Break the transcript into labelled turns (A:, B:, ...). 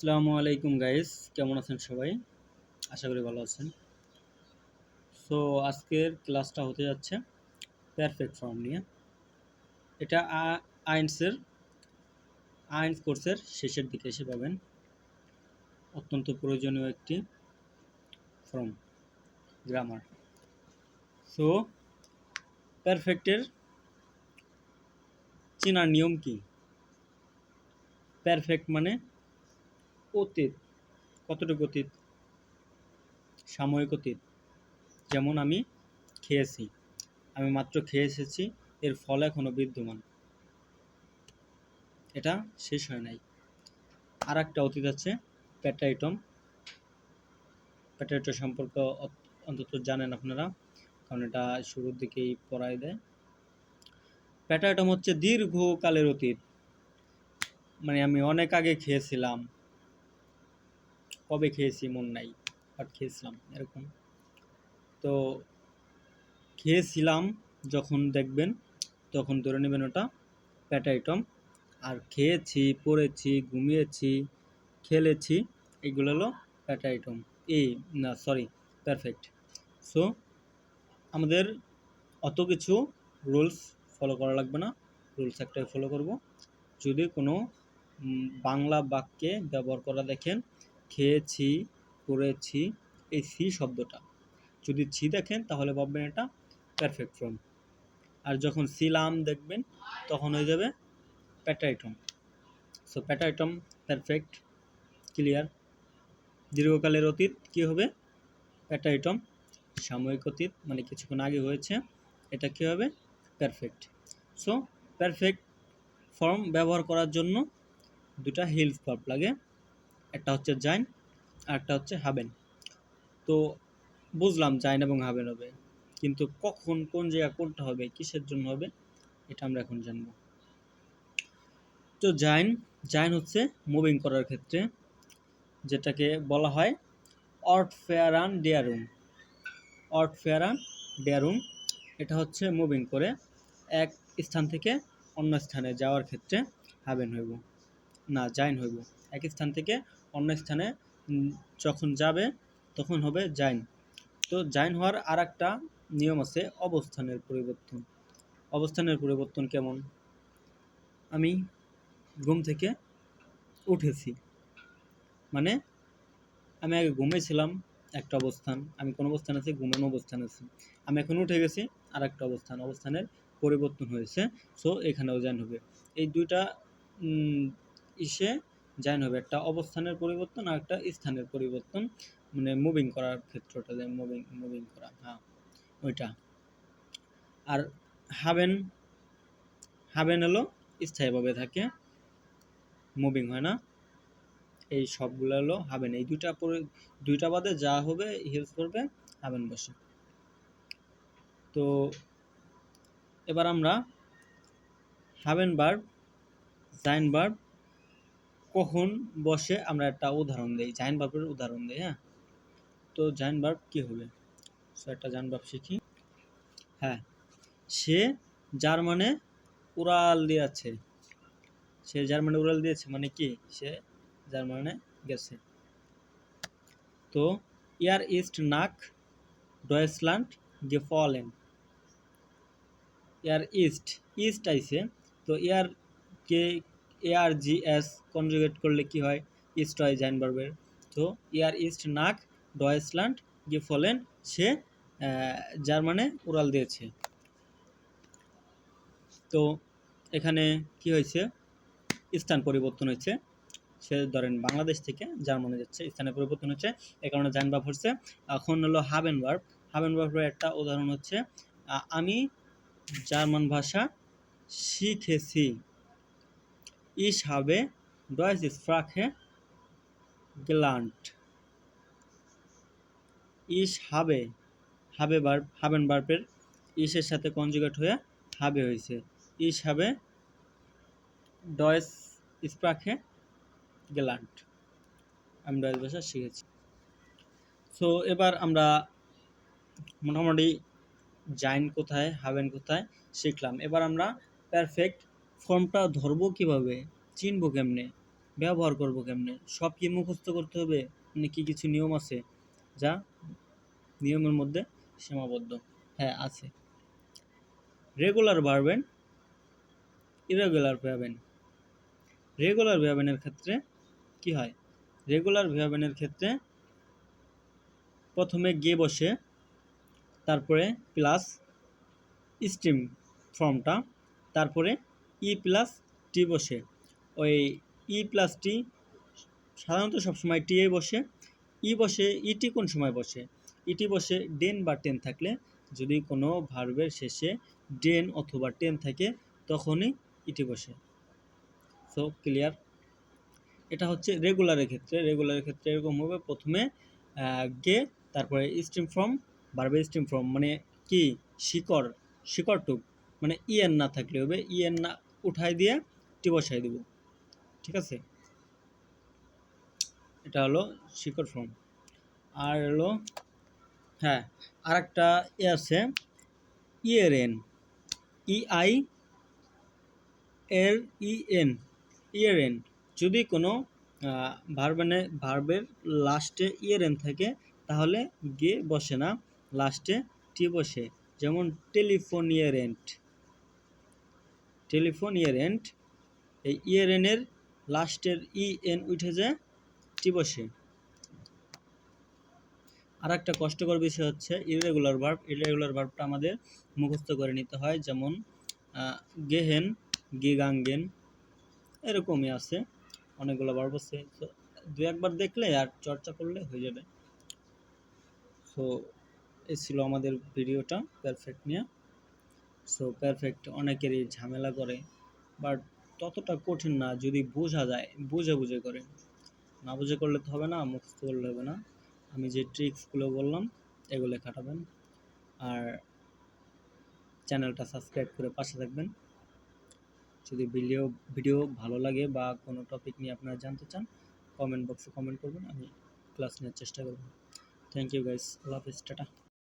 A: আসসালামু আলাইকুম গাইস কেমন আছেন সবাই? আশা করি ভালো আছেন। সো আজকের ক্লাসটা হতে যাচ্ছে পারফেক্ট ফর্ম নিয়ে। এটা আইনসের আইনস কোর্সের শেষের দিকে এসে পাবেন। অত্যন্ত প্রয়োজনীয় একটি ফর্ম গ্রামার সো পারফেক্টের চেনার নিয়ম কি? পারফেক্ট মানে অতীত, কতটুকু অতীত? সাময়িক অতীত। যেমন আমি খেয়েছি, আমি মাত্র খেয়ে এসেছি, এর ফল এখনও বিদ্যমান। এটা শেষ হয় নাই। আর একটা অতীত আছে প্যাটাইটম প্যাটাইটো সম্পর্কে অন্তত জানেন আপনারা, কারণ এটা শুরুর দিকেই পড়ায় দেয়। প্যাটাইটম হচ্ছে দীর্ঘকালের অতীত। মানে আমি অনেক আগে খেয়েছিলাম কবে খেয়েছি, মন নাই বাট খেয়েছিলাম, এরকম। তো খেয়েছিলাম যখন দেখবেন, তখন ধরে নেবেন ওটা প্যাট আইটম আর খেয়েছি, পড়েছি, ঘুমিয়েছি, খেলেছি, এগুলো হলো প্যাট আইটম এই না সরি পারফেক্ট সো আমাদের অত কিছু রুলস ফলো করা লাগবে না। রুলস একটাই ফলো করব। যদি কোনো বাংলা বাক্যে ব্যবহার করা দেখেন খেয়েছি, করেছি, এই সি শব্দটা। যদি ছি দেখেন, তাহলে ভাববেন এটা পারফেক্ট ফর্ম আর যখন ছিলাম দেখবেন, তখন হয়ে যাবে প্যাটাইটম সো প্যাটাইটম পারফেক্ট ক্লিয়ার দীর্ঘকালের অতীত কি হবে? প্যাটাইটম সাময়িক অতীত মানে কিছুক্ষণ আগে হয়েছে, এটা কি হবে? পারফেক্ট সো পারফেক্ট ফর্ম ব্যবহার করার জন্য দুটা হিলস ভার্ব লাগে। একটা হচ্ছে জাইন আর একটা হচ্ছে হাবেন। তো বুঝলাম জাইন এবং হাবেন হবে, কিন্তু কখন, কোন জায়গা কোনটা হবে, কিসের জন্য হবে, এটা আমরা এখন জানব। তো জাইন জাইন হচ্ছে মুভিং করার ক্ষেত্রে, যেটাকে বলা হয় অর্ট ফেয়ারান ডেয়ারুম অর্ট ফেয়ারান ডেয়ারুম এটা হচ্ছে মুভিং করে এক স্থান থেকে অন্য স্থানে যাওয়ার ক্ষেত্রে হাবেন হইব। না, জাইন হইব। এক স্থান থেকে অন্য স্থানে যখন যাবে, তখন হবে জাইন। তো জাইন হওয়ার আর একটা নিয়ম আছে, অবস্থানের পরিবর্তন। অবস্থানের পরিবর্তন কেমন? আমি ঘুম থেকে উঠেছি। মানে আমি আগে ঘুমেছিলাম একটা অবস্থান। আমি কোন অবস্থান আছি? ঘুমানো অবস্থান আছি। আমি এখন উঠে গেছি আর একটা অবস্থান। অবস্থানের পরিবর্তন হয়েছে সো এখানেও জাইন হবে। এই দুইটা ইসে জাইন হবে একটা অবস্থানের পরিবর্তন আর একটা স্থানের পরিবর্তন মানে মুভিং করার ক্ষেত্রটা যে মুভিং মুভিং করা হ্যাঁ ওইটা। আর হাবেন হাবেন হলো স্থায়ীভাবে থাকে মুভিং হয় না। এই সবগুলো হলো হাবেন। এই দুইটা পরে, দুইটা বাদে যা হবে হিলস করবে, হাবেন বসে। তো এবার আমরা হাবেন বার্ব জাইন বার্ব কখন বসে আমরা একটা উদাহরণ দিই? জাইন বার্বের উদাহরণ দিই হ্যাঁ? তো জাইন বার্ব কি হবে সো একটা জাইন বার্ব শিখি। হ্যাঁ সে জার্মানে উড়াল দিয়েছে। সে জার্মানে উড়াল দিয়েছে মানে কি? সে জার্মানে গেছে। তো, ইয়ার ইস্ট নাক ডয়েসল্যান্ড গেফলেন। ইয়ার ইস্ট ইস্ট আইসে তো ইয়ার কে এআর জি কনজুগেট করলে কি হয়? ইস্ট হয় জাইন বার্বের তো ইয়ার ইস্ট নাক ডয়েসল্যান্ড গেফলেন সে আহ, জার্মানে উড়াল দিয়েছে। তো এখানে কি হয়েছে? স্থান পরিবর্তন হয়েছে। সে ধরেন বাংলাদেশ থেকে জার্মানি যাচ্ছে স্থানে পরিবর্তন হচ্ছে এ কারণে জাইন বার্ব হচ্ছে। এখন হলো হাবেন বার্ব হাবেন বার্বের একটা উদাহরণ হচ্ছে আমি জার্মান ভাষা শিখেছি। ইস habe Deutsch Sprache gelernt ইস habe habe বার্ব হাবেন বার্বের ইসের সাথে কনজুগেট হয়ে হবে হয়েছে। ইস habe Deutsch Sprache gelernt আমি ডয়েস ভাষা শিখেছি। সো এবার আমরা মোটামুটি জাইন কোথায়, হাবেন কোথায় শিখলাম। এবার আমরা পারফেক্ট ফর্মটা ধরবো কীভাবে? চিনবো কেমনে? ব্যবহার করব কেমনে? সব কি মুখস্থ করতে হবে? মানে কি কিছু নিয়ম আছে? যা নিয়মের মধ্যে সীমাবদ্ধ। হ্যাঁ আছে। রেগুলার ভার্বেন ইরেগুলার ভার্বেন রেগুলার ভার্বেনের ক্ষেত্রে কি হয়? রেগুলার ভার্বেনের ক্ষেত্রে প্রথমে গে বসে, তারপরে প্লাস স্ট্রিম ফর্মটা তারপরে ই প্লাস টি বসে। ওই ই প্লাস টি সাধারণত সবসময় টি এ বসে। ই বসে ইটি কোন সময় বসে? ইটি বসে ডেন বা টেন থাকলে যদি কোনো ভার্বের শেষে ডেন অথবা টেন থাকে, তখনই ইটি বসে। সো ক্লিয়ার এটা হচ্ছে রেগুলারের ক্ষেত্রে। রেগুলারের ক্ষেত্রে এরকম হবে। প্রথমে গে, তারপরে স্ট্রিম ফর্ম ভার্বের স্ট্রিম ফর্ম মানে কি? শিকড়। শিকড় টুক মানে ইএন না থাকলে হবে। ইএন না উঠাই দিয়ে টি বসাই দেব। ঠিক আছে? এটা হলো শিকড় ফর্ম। আর হলো হ্যাঁ আর একটা এ আছে ইয়ের এন ই আই এর ই এন ইয়ের এন যদি কোনো ভার্বেনে, ভার্বের লাস্টে ইয়ের এন থাকে, তাহলে গে বসে না, লাস্টে টি বসে যেমন টেলিফোন ইয়ার এন্ট টেলিফোন ইয়ার এন্ট এই ইয়ার এনের লাস্টের ই এন উঠে যায় টি বসে। আর একটা কষ্টকর বিষয় হচ্ছে ইরেগুলার ভার্ব ইরেগুলার ভার্বটা আমাদের মুখস্থ করে নিতে হয়, যেমন গেহেন, গিগাঙ্গেন, এরকমই আছে, অনেকগুলো ভার্ব আছে। তো দু একবার দেখলে আর চর্চা করলে হয়ে যাবে। সো এই ছিল আমাদের ভিডিওটা পারফেক্ট নিয়ে। সো পারফেক্ট অনেকেরই ঝামেলা করে বাট ততটা কঠিন না যদি বোঝা যায়, বুঝে বুঝে করে। না বুঝে করলে তো হবে না, মুখস্থ করলে হবে না। আমি যে ট্রিক্সগুলো বললাম, এগুলো খাটাবেন। আর চ্যানেলটা সাবস্ক্রাইব করে পাশে থাকবেন। যদি ভিডিও ভিডিও ভালো লাগে বা কোনো টপিক নিয়ে আপনারা জানতে চান কমেন্ট বক্সে কমেন্ট করবেন, আমি ক্লাস নেওয়ার চেষ্টা করব। থ্যাংক ইউ গাইস আল্লাহ হাফিজ, টাটা।